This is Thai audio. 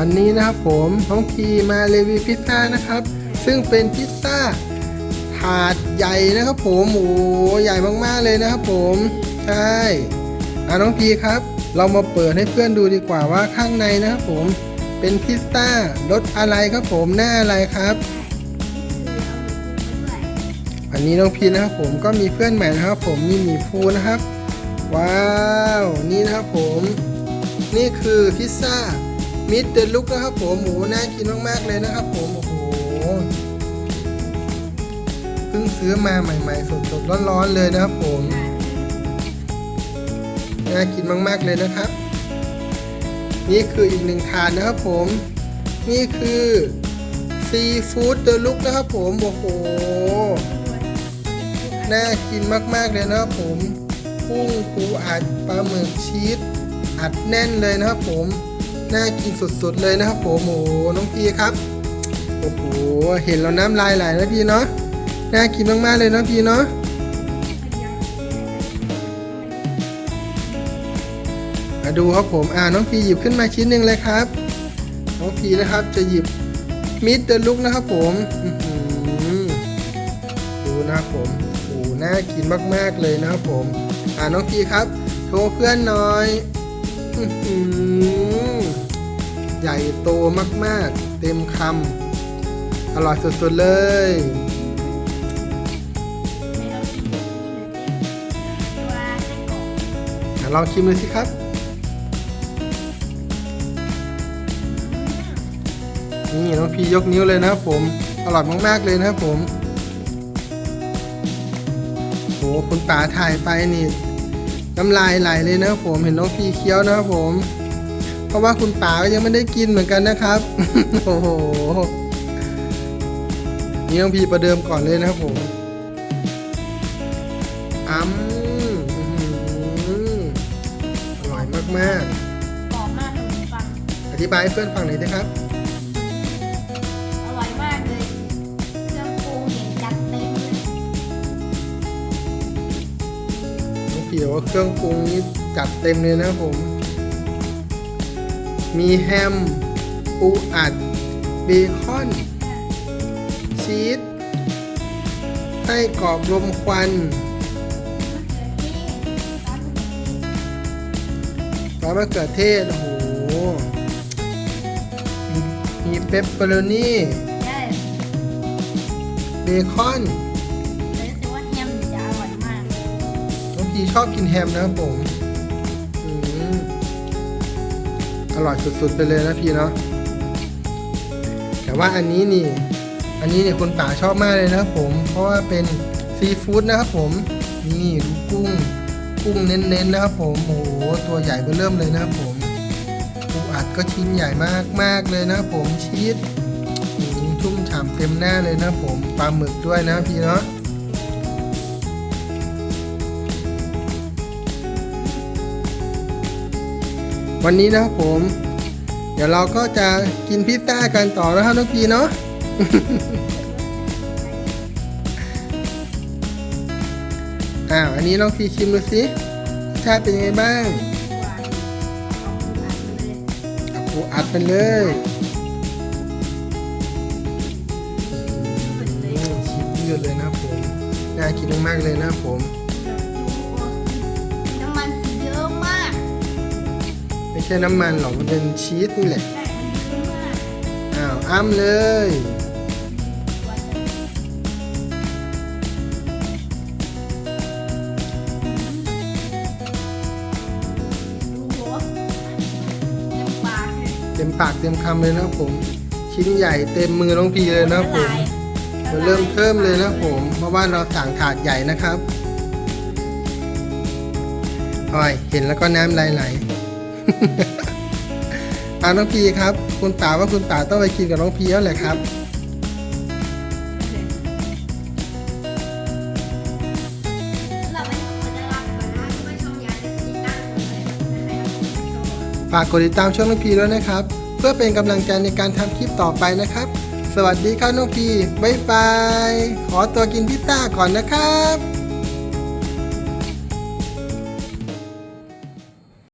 วันนี้นะครับผมน้องพีมารีวิวพิซซ่านะครับ ซึ่งเป็นพิซซ่าถาดใหญ่นะครับผมโอ้ใหญ่มากๆเลยนะครับผมใช่อะน้องพีครับ เรามาเปิดให้เพื่อนดูดีกว่าว่าข้างในนะครับผมเป็นพิซซ่ารสอะไรครับผมหน้าอะไรครับ อันนี้น้องพีนะครับผมก็มีเพื่อนใหม่นะครับผมมีหมีภูนะครับ ว้าว นี่นะครับผม นี่คือพิซซ่า มิดเดลุกนะครับผมหมูน่ากินมากๆเลยนะครับผมโอ้โหเพิ่งซื้อมาใหม่ ๆ สดๆร้อนๆเลยนะครับผมน่ากินมากๆเลยนะครับ นี่คืออีกหนึ่งถาดนะครับผม นี่คือซีฟู้ดเดลุกนะครับผมโอ้โหน่ากินมากๆเลยนะครับผมกุ้งปูอัดปลาหมึกชีสอัดแน่นเลยนะครับผม น่ากินสุดๆเลยนะครับผมโอ้โหน้องพีครับโอ้โหเห็นแล้วน้ำลายไหลนะพี่เนาะน่ากินมากๆเลยเนาะพี่เนาะมาดูครับผมอ่าน้องพีหยิบขึ้นมาชิ้นหนึ่งเลยครับน้องพีนะครับจะหยิบมิดเดลุกนะครับผมดูนะครับผมโอ้หน่ากินมากๆเลยนะครับผมอ่าน้องพีครับ โชว์เพื่อนหน่อย ใหญ่โตมากๆ เต็มคำอร่อยสุดๆเลย ลองชิมเลยสิครับ นี่น้องพียกนิ้วเลยนะครับผม อร่อยมากๆเลยนะครับผมโหคุณป๋าถ่ายไปนี่ น้ำลายไหลเลยนะครับผมเห็นน้องพีเคี้ยวนะครับผม เพราะว่าคุณป๋าก็ยังไม่ได้กินเหมือนกันนะครับ โอ้โหนี่น้องพีประเดิมก่อนเลยนะครับผมอ้ำอื้อหืออร่อยมากกรอบมากขนมปังๆอธิบายให้เพื่อนฟังหน่อยนะครับ องพีบอกว่าเครื่องปรุงนี่จัดเต็มเลยนะครับผม มีแฮม ปูอัด เบคอน ชีสไส้กรอกลมควันมะเขือเทศซอสมะเขือเทศซอสมะเขือเทศ โอ้โห มีมีเปปเปอโรนี่ใช่เบคอน พีชอบกินแฮมนะครับผมอร่อยสุดๆไปเลยนะพี่เนาะแต่ว่าอันนี้นี่ อันนี้เนี่ยคุณป๋าชอบมากเลยนะครับผม เพราะว่าเป็นซีฟู้ดนะครับผม นี่ดูกุ้ง กุ้งเน้นๆนะครับผม โอ้โห ตัวใหญ่เบ้อเริ่มเลยนะครับผมปูอัดก็ชิ้นใหญ่มากๆเลยนะครับผมชีสชุ่มฉ่ำเต็มหน้าเลยนะครับผม ปลาหมึกด้วยนะพี่เนาะ วันนี้นะครับผม เดี๋ยวเราก็จะกินพิซซ่ากันต่อนะครับน้องพีเนาะอ้าวอันนี้ลองพีชิมดูสิรสชาติเป็นยังไงบ้างอาปูอัดมาเลยเอาปูอัดไปเลยอืมชิมยืดเลยนะผมน่ากินมากๆเลยนะผม ช่น้ำมันหรอกมันเป็นชีสนี่แหละอ้าวอ้ำเลยเต็มปากเลยเต็มปากเต็มคำเลยนะผม ชิ้นใหญ่เต็มมือน้องพีเลยนะผมมันเริ่มเพิ่มเลยนะผม เพราะว่าเราสั่งถาดใหญ่นะครับออยเห็นแล้วก็น้ำไหลไหล อาน้องพีครับ คุณป๋าว่าคุณป๋าต้องไปกินกับน้องพีแล้วแหละครับ เราไม่ต้องมาได้รับก่อนะที่ไม่ชอบย้ายที่ตั้งเลยนะคะฝากกดติดตามช่องน้องพีด้วยนะครับ เพื่อเป็นกำลังใจในการทำคลิปต่อไปนะครับ สวัสดีครับน้องพีบ๊ายบาย ขอตัวกินพิซซ่าก่อนนะครับ